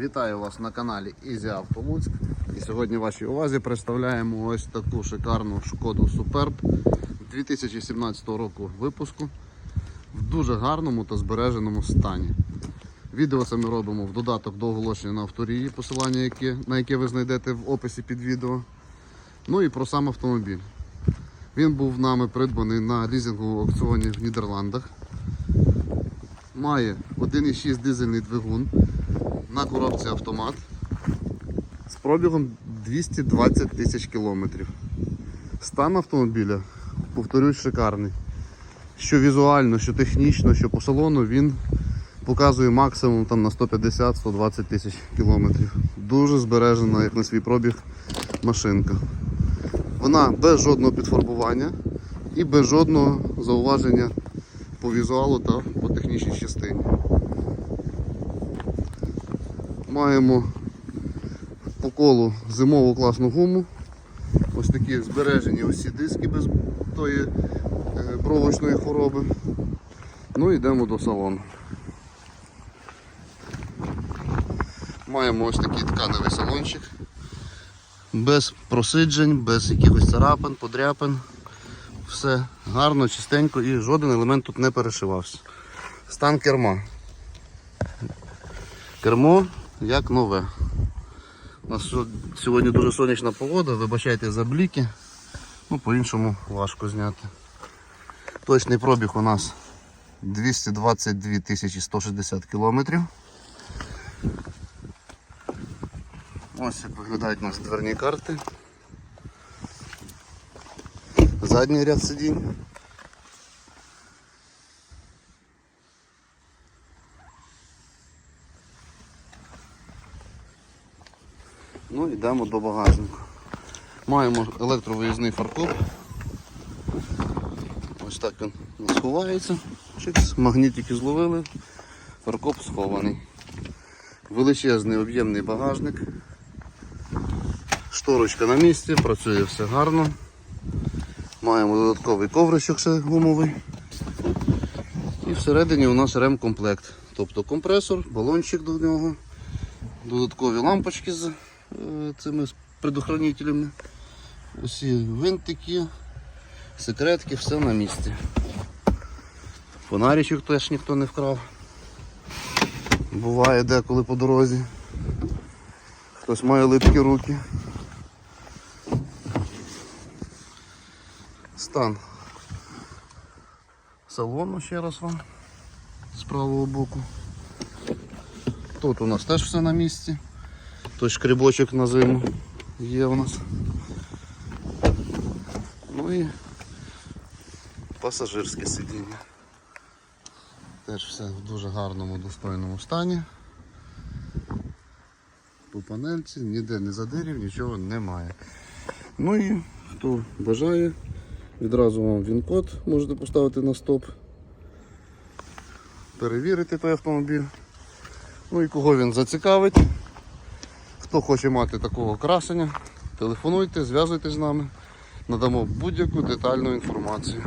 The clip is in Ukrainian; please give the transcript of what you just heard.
Вітаю вас на каналі Easy Луцьк. І сьогодні вашій увазі представляємо ось таку шикарну шкоду Superb 2017 року випуску в дуже гарному та збереженому стані. Відео це ми робимо в додаток до оголошення на авторії, посилання яке, на яке ви знайдете в описі під відео. Ну і про сам автомобіль. Він був нами придбаний на лізинговому аукціоні в Нідерландах. Має 1,6 дизельний двигун на коробці автомат з пробігом 220 тисяч кілометрів. Стан автомобіля, повторюсь, шикарний. Що візуально, що технічно, що по салону він показує максимум там, на 150-120 тисяч кілометрів. Дуже збережена, як на свій пробіг, машинка. Вона без жодного підфарбування і без жодного зауваження по візуалу та по технічній частині. Маємо по колу зимову класну гуму. Ось такі збережені усі диски без тої е, провочної хвороби. Ну і йдемо до салону. Маємо ось такий тканевий салончик. Без просиджень, без якихось царапин, подряпин. Все гарно, чистенько і жоден елемент тут не перешивався. Стан керма. Кермо як нове. У нас сьогодні дуже сонячна погода, вибачайте за бліки. Ну, по-іншому важко зняти. Точний пробіг у нас 222 160 кілометрів. Ось як виглядають у нас дверні карти. Задній ряд сидінь. Ну йдемо до багажника. Маємо електровиїзний фаркоп. Ось так він у нас ховається. Чикс, магнітики зловили, фаркоп схований. Величезний об'ємний багажник. Шторочка на місці, працює все гарно. Маємо додатковий ковричок ще гумовий. І всередині у нас ремкомплект. Тобто компресор, балончик до нього, додаткові лампочки з цими предохранителями. Усі винтики, секретки, все на місці. Фонаричок теж ніхто не вкрав. Буває деколи по дорозі. Хтось має липкі руки. Стан салону ще раз вам з правого боку. Тут у нас теж все на місці. Той шкрібочок на зиму є у нас. Ну і пасажирське сидіння. Теж все в дуже гарному, достойному стані. По панельці, ніде не задирів, нічого немає. Ну і хто бажає, відразу вам він-код можете поставити на стоп. Перевірити той автомобіль. Ну і кого він зацікавить. Хто хоче мати такого красення, телефонуйте, зв'язуйтесь з нами, надамо будь-яку детальну інформацію.